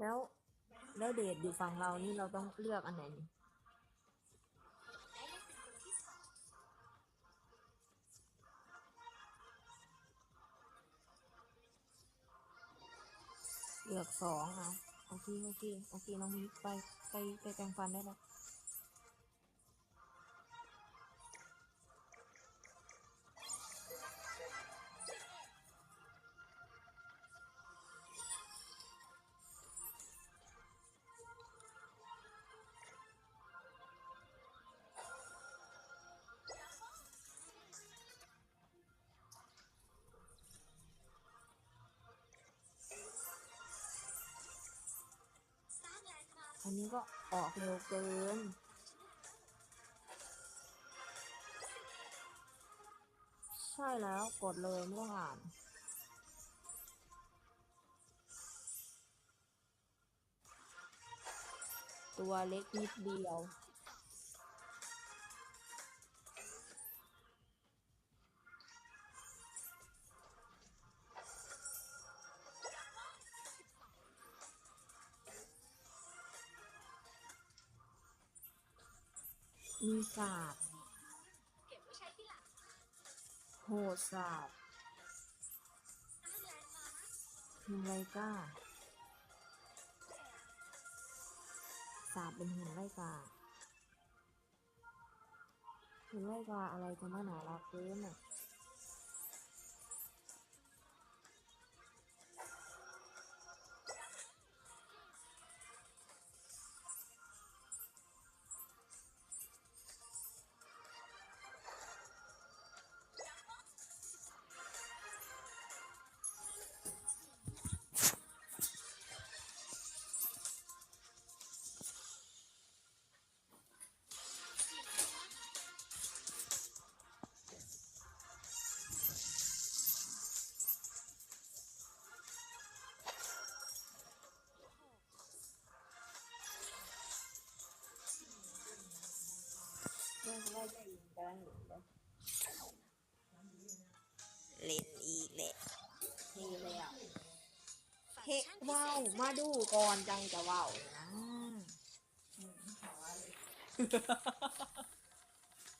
แล้ว แล้วเดทอยู่ฝั่งเรานี่เราต้องเลือกอันไหนนี่เลือกสองเอาโอเคโอเคโอเคน้องมิกไปไปไปแปรงฟันได้แล้ว อันนี้ก็ออกเร็วเกิน ใช่แล้วกดเลยไม่ต้องอ่านตัวเล็กนิดเดียว มีศาสตร์โหดศาสตร์หินไรก้าศาสตร์เป็นหินไรกาหินไรกาอะไรจะมาหนารักเกินอะ เรื่องว่าจะยิงกันเล่นอีกแหละนี่เลยอะเฮ้ว้าวมาดูก่อนจังจะว้าวนะ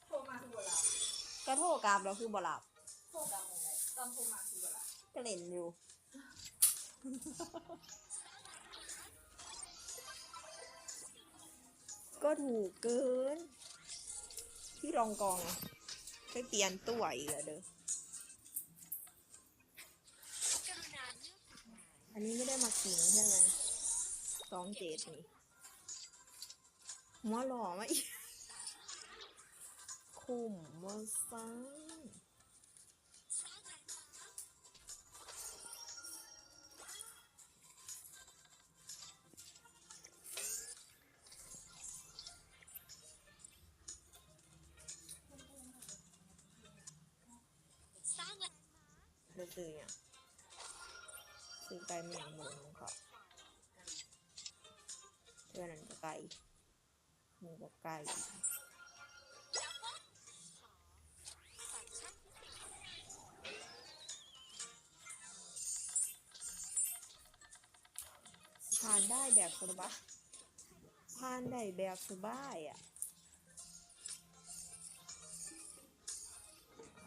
โทรมาคือบ่หลับก็โทรกลับแล้วคือบ่หลับโทรกลับยังไงตอนโทรมาคือบ่หลับก็เล่นอยู่ก็ถูกเกิน ที่รองกองไปเปลี่ยนตัวอีกแล้วเด้อ อันนี้ไม่ได้มาขิงใช่ไหมสองเจ็ดนี่หัวหล่อมาอีกคุ้มมาซัง ซื้อเนี่ยซื้อไก่ไม่อยางหมูของเขาเพื่อนนั้นก็ไก่หมูกับไก่ผ่านได้แบบสบายผ่านได้แบบสบายอะ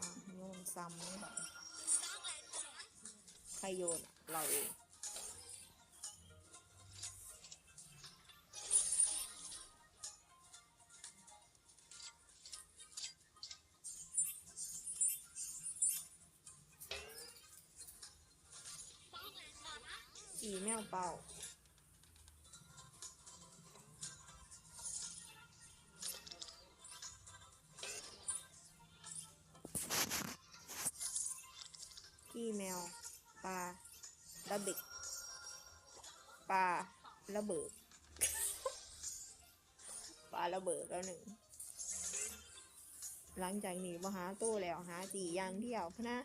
อะโยนซ้ำนี่แบบ ครโยนอะเราเองอีแมวเป่า ระเบิดปลาระเบิดปลาระเบิดแล้วหนึ่ง หลังจากนี้มาหาตู้แล้วหาจีอย่างเดียวพนะ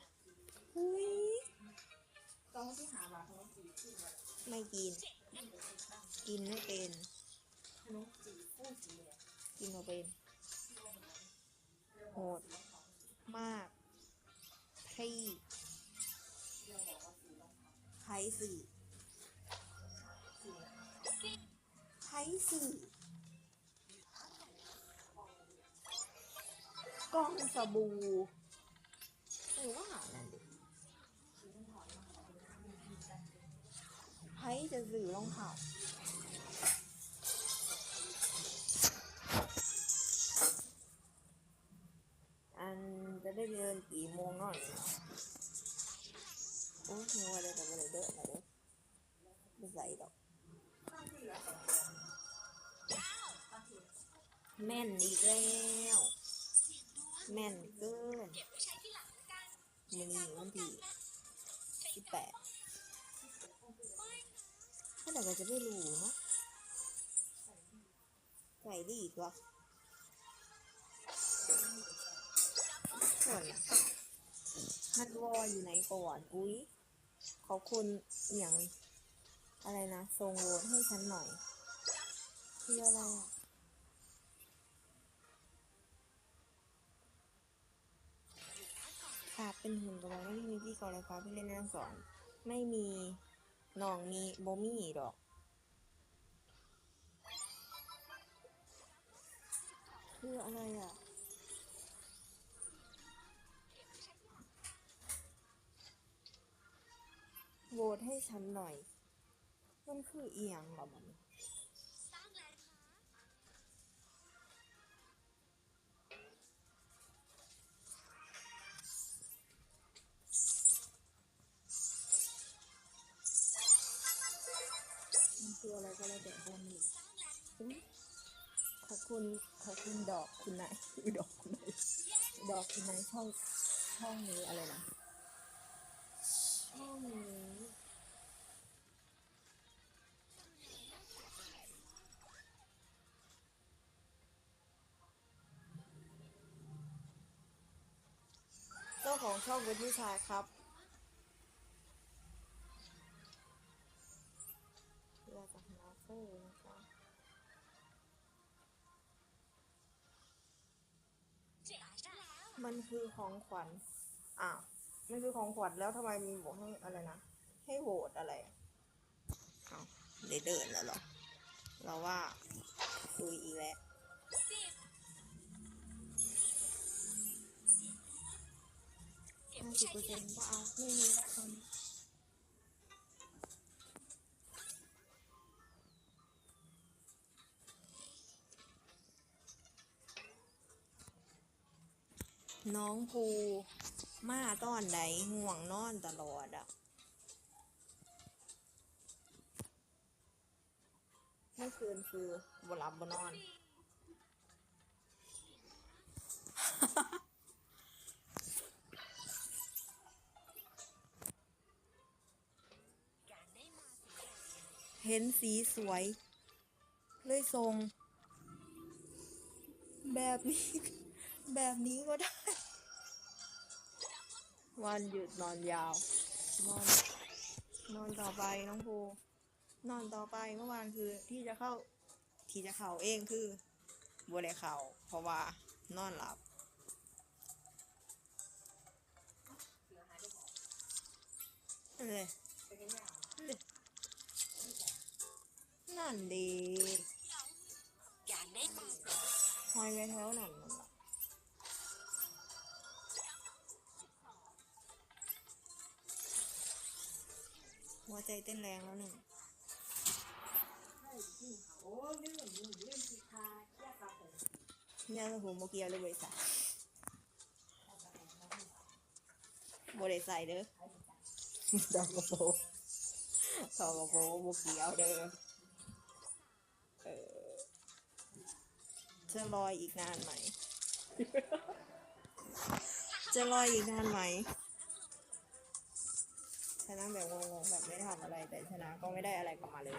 อุ้ยต้องที่หาบาทไม่กิน กินไม่เป็นกินมาเป็นโหดมากที่ สื่อสีไพ่สี่กล้องสบู่หรือว่าหานั่นดิไพ่จะสื่อรองเท้าอันจะได้เรียนกี่โมงหน่อย โอ้ยมัวเลยแต่ไม่ได้เดินมาเลยไม่ใส่ดอกแม่นอีกแล้วแม่นเกินมือนี้วันที่สิบแปดเมื่อไหร่ก็จะไม่รู้เนาะใส่ดีอีกวะส่วนฮัดวออยู่ไหนก่อน อุ้ย ขอบคุณอหย่างอะไรนะทรงโหวตให้ฉันหน่อยคืออะไรอะค่ะเป็นหุ่นกำลังไม่มีพี่กอลฟ้าพี่เล่นนั่งสอนไม่มีน้องมีโบมี่ดอกคืออะไรอะ โหวตให้ฉันหน่อย มันคือเอียงหรอมันมันคืออะไรก็แล้วแต่คนนี้ขอบคุณขอบคุณดอกคุณนายคือดอกคุณนายดอกคุณนายช่องช่องนี้อะไรนะ ช่องนี้เจ้าของช่องเป็นผู้ชายครับเรือจากนาเฟอร์นะคะมันคือของขวัญ อ้าว มันคือของขวัญแล้วทำไมมีบอกให้อะไรนะ ให้โหวตอะไรอะอ้าวได้เดินแล้วเหรอ เราว่าคุยอีกแล้ว ห้าสิบเปอร์เซ็นต์ก็เอาไม่มีละตอนนี้น้องภู มาตอนใดห่วงนอนตลอดอะเมื่อคืนคือบหลับบนอน เห็นสีสวย เลยทรง แบบนี้ แบบนี้ก็ได้ วันหยุดนอนยาว นอน นอนต่อไปน้องภูนอนต่อไปเมื่อวานคือที่จะเข้า ที่จะเข่าเองคือบัวได้เข่าเพราะว่านอนหลับเลยเลยนั่นดีหอยไว้แถวนั่น หัวใจเต้นแรงแล้วหนึ่งยนี่เหมือนเล่นกีตาร์แยกกับผมเนี่ยหูโมเกียวเลยเว้ยสะโบได้ใส่เด้อดอกกระโปงดอกกระโปงโมเกียวเด้อเออจะลอยอีกนานไหม จะลอยอีกนานไหม ชนะแบบงงๆแบบไม่ได้ทำอะไร แต่ชนะก็ไม่ได้อะไรกลับมาเลย